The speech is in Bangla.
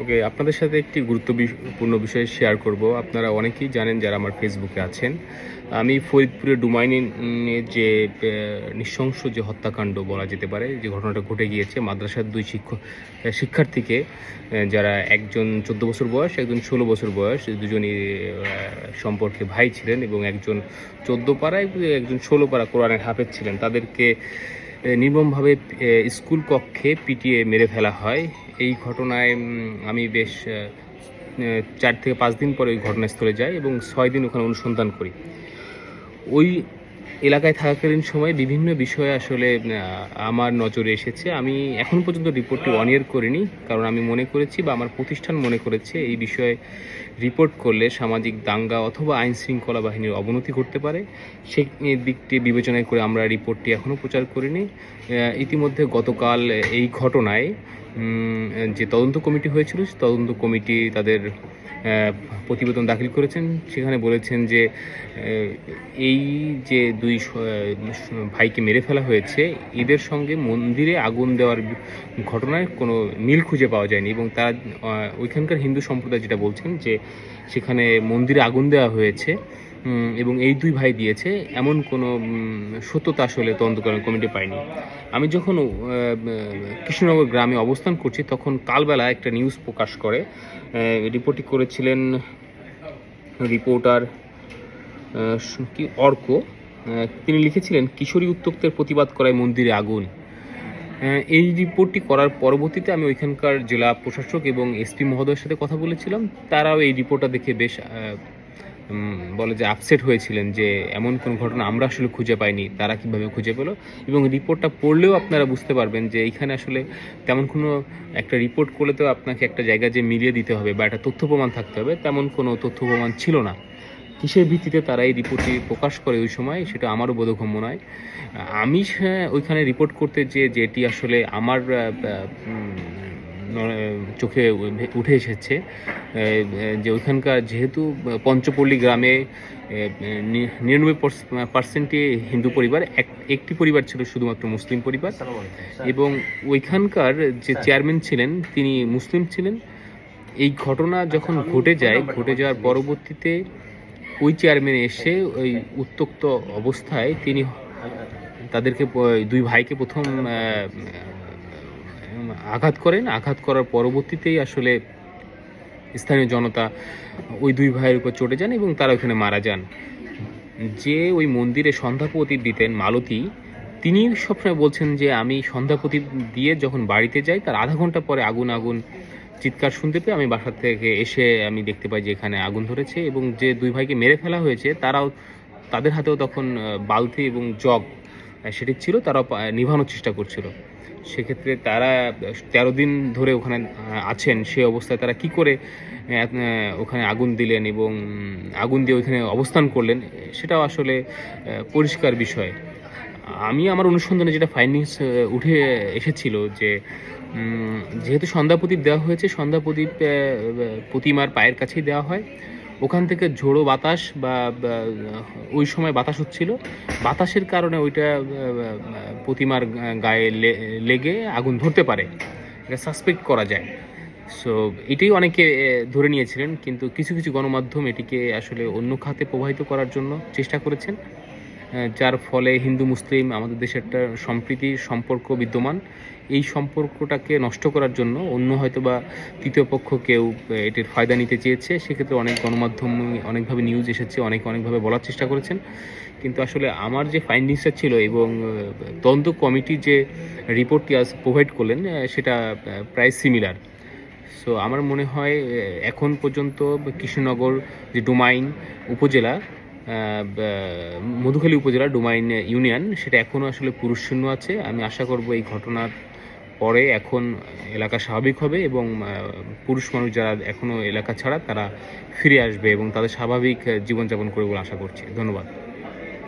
ওকে, আপনাদের সাথে একটি গুরুত্বপূর্ণ বিষয় শেয়ার করব। আপনারা অনেকেই জানেন যারা আমার ফেসবুকে আছেন। আমি ফরিদপুরের ডুমাইনে যে নৃশংস যে হত্যাকাণ্ড বলা যেতে পারে, যে ঘটনাটা ঘটে গিয়েছে, মাদ্রাসার দুই শিক্ষক শিক্ষার্থীকে যারা একজন চোদ্দ বছর বয়স, একজন ষোলো বছর বয়স দুজনই সম্পর্কে ভাই ছিলেন এবং একজন চোদ্দ পাড়া এবং একজন ষোলো পাড়া কোরআনের হাফেজ ছিলেন। তাদেরকে নির্মমভাবে স্কুল কক্ষে পিটিয়ে মেরে ফেলা হয়। এই ঘটনায় আমি বেশ চার থেকে পাঁচ দিন পরে ওই ঘটনাস্থলে যাই এবং ছয় দিন ওখানে অনুসন্ধান করি। ওই এলাকায় থাকাকালীন সময় বিভিন্ন বিষয়ে আসলে আমার নজরে এসেছে। আমি এখন পর্যন্ত রিপোর্টটি অন ইয়ার করিনি, কারণ আমি মনে করেছি বা আমার প্রতিষ্ঠান মনে করেছে এই বিষয়ে রিপোর্ট করলে সামাজিক দাঙ্গা অথবা আইন শৃঙ্খলা বাহিনীর অবনতি ঘটতে পারে। সেই দিকটি বিবেচনায় করে আমরা রিপোর্টটি এখনও প্রচার করিনি। ইতিমধ্যে গতকাল এই ঘটনায় যে তদন্ত কমিটি হয়েছিল তদন্ত কমিটি তাদের প্রতিবেদন দাখিল করেছেন। সেখানে বলেছেন যে এই যে দুই ভাইকে মেরে ফেলা হয়েছে, এদের সঙ্গে মন্দিরে আগুন দেওয়ার ঘটনায় কোনো মিল খুঁজে পাওয়া যায়নি এবং তারা ওইখানকার হিন্দু সম্প্রদায় যেটা বলছেন যে, সেখানে মন্দিরে আগুন দেওয়া হয়েছে। এবং এই দুই ভাই দিয়েছে, এমন কোনো সত্যতা আসলে তদন্তকরণ কমিটি পায়নি। আমি যখন কৃষ্ণনগর গ্রামে অবস্থান করছি, তখন কালবেলা একটা নিউজ প্রকাশ করে রিপোর্টটি করেছিলেন রিপোর্টার কি, অর্ক তিনি লিখেছিলেন, কিশোরী উত্তক্তের প্রতিবাদ করায় মন্দিরে আগুন। এই রিপোর্টটি করার পরবর্তীতে আমি ওইখানকার জেলা প্রশাসক এবং এসপি মহোদয়ের সাথে কথা বলেছিলাম। তারাও এই রিপোর্টটা দেখে বেশ বলে যে আপসেট হয়েছিলেন যে এমন কোনো ঘটনা আমরা আসলে খুঁজে পাইনি, তারা কীভাবে খুঁজে পেল? এবং রিপোর্টটা পড়লেও আপনারা বুঝতে পারবেন যে এইখানে আসলে তেমন কোনো একটা রিপোর্ট করলে তো আপনাকে একটা জায়গায় যে মিলিয়ে দিতে হবে বা একটা তথ্য প্রমাণ থাকতে হবে, তেমন কোনো তথ্য প্রমাণ ছিল না। কিসের ভিত্তিতে তারা এই রিপোর্টটি প্রকাশ করে ওই সময়, সেটা আমারও বোধগম্য নয়। আমি ওইখানে রিপোর্ট করতে যে যেটি আসলে আমার চোখে উঠে এসেছে। যে ওইখানকার যেহেতু পঞ্চপল্লী গ্রামে নিরানব্বই পার্সেন্টই হিন্দু পরিবার এক একটি পরিবার ছিল শুধুমাত্র মুসলিম পরিবার। এবং ওইখানকার যে চেয়ারম্যান ছিলেন তিনি মুসলিম ছিলেন। এই ঘটনা যখন ঘটে যায় ঘটে যাওয়ার পরবর্তীতে ওই চেয়ারম্যান এসে ওই উত্তক্ত অবস্থায় তিনি তাদেরকে দুই ভাইকে প্রথম আহ, আঘাত করেন। আঘাত করার পরবর্তীতেই আসলে স্থানীয় জনতা ওই দুই ভাইয়ের উপর চটে যান এবং তারা ওখানে মারা যান। যে ওই মন্দিরে সন্ধ্যা দিতেন মালতী, তিনি সবসময় বলছেন যে, আমি সন্ধ্যা দিয়ে যখন বাড়িতে যাই, তার আধা ঘণ্টা পরে আগুন আগুন চিৎকার শুনতে পেয়ে আমি বাসার থেকে এসে আমি দেখতে পাই যে এখানে আগুন ধরেছে এবং যে দুই ভাইকে মেরে ফেলা হয়েছে, তারাও তাদের হাতেও তখন বালতি এবং জগ সেটি ছিল তারা নিভানোর চেষ্টা করছিল। সেক্ষেত্রে তারা, তেরো দিন ধরে ওখানে আছেন সে অবস্থায় তারা কি করে ওখানে আগুন দিলেন এবং আগুন দিয়ে ওইখানে অবস্থান করলেন, সেটাও আসলে পরিষ্কার বিষয়। আমি আমার অনুসন্ধানে যেটা ফাইন্ডিংস উঠে এসেছিল যে যেহেতু সন্ধ্যা প্রদীপ দেওয়া হয়েছে সন্ধ্যা প্রদীপ প্রতিমার পায়ের কাছেই দেওয়া হয় ওখান থেকে ঝোড়ো বাতাস বা ওই সময় বাতাস হচ্ছিল। বাতাসের কারণে ওইটা প্রতিমার গায়ে লেগে আগুন ধরতে পারে। এটা সাসপেক্ট করা যায়। সো এটাই অনেকে ধরে নিয়েছিলেন। কিন্তু কিছু কিছু গণমাধ্যম এটিকে আসলে অন্য খাতে প্রবাহিত করার জন্য চেষ্টা করেছেন। যার ফলে হিন্দু, মুসলিম আমাদের দেশে একটা সম্প্রীতির সম্পর্ক বিদ্যমান। এই সম্পর্কটাকে নষ্ট করার জন্য অন্য হয়তো বা তৃতীয় পক্ষ কেউ এটির ফায়দা নিতে চেয়েছে। সেক্ষেত্রে অনেক গণমাধ্যম, অনেকভাবে নিউজ এসেছে, অনেক, অনেকভাবে বলার চেষ্টা করেছেন। কিন্তু আসলে আমার যে ফাইন্ডিংসটা ছিল এবং তদন্ত কমিটি যে রিপোর্টটি আজ প্রোভাইড করলেন সেটা প্রায় সিমিলার সো আমার মনে হয় এখন পর্যন্ত কৃষ্ণনগর যে ডোমাইন উপজেলা মধুখালী উপজেলা ডোমাইন ইউনিয়ন। সেটা এখনও আসলে পুরুষশূন্য আছে। আমি আশা করব এই ঘটনার পরে এখন এলাকা স্বাভাবিক হবে এবং পুরুষ মানুষ যারা এখনও এলাকা ছাড়া তারা ফিরে আসবে এবং তাদের স্বাভাবিক জীবনযাপন করবে বলে আশা করছি। ধন্যবাদ।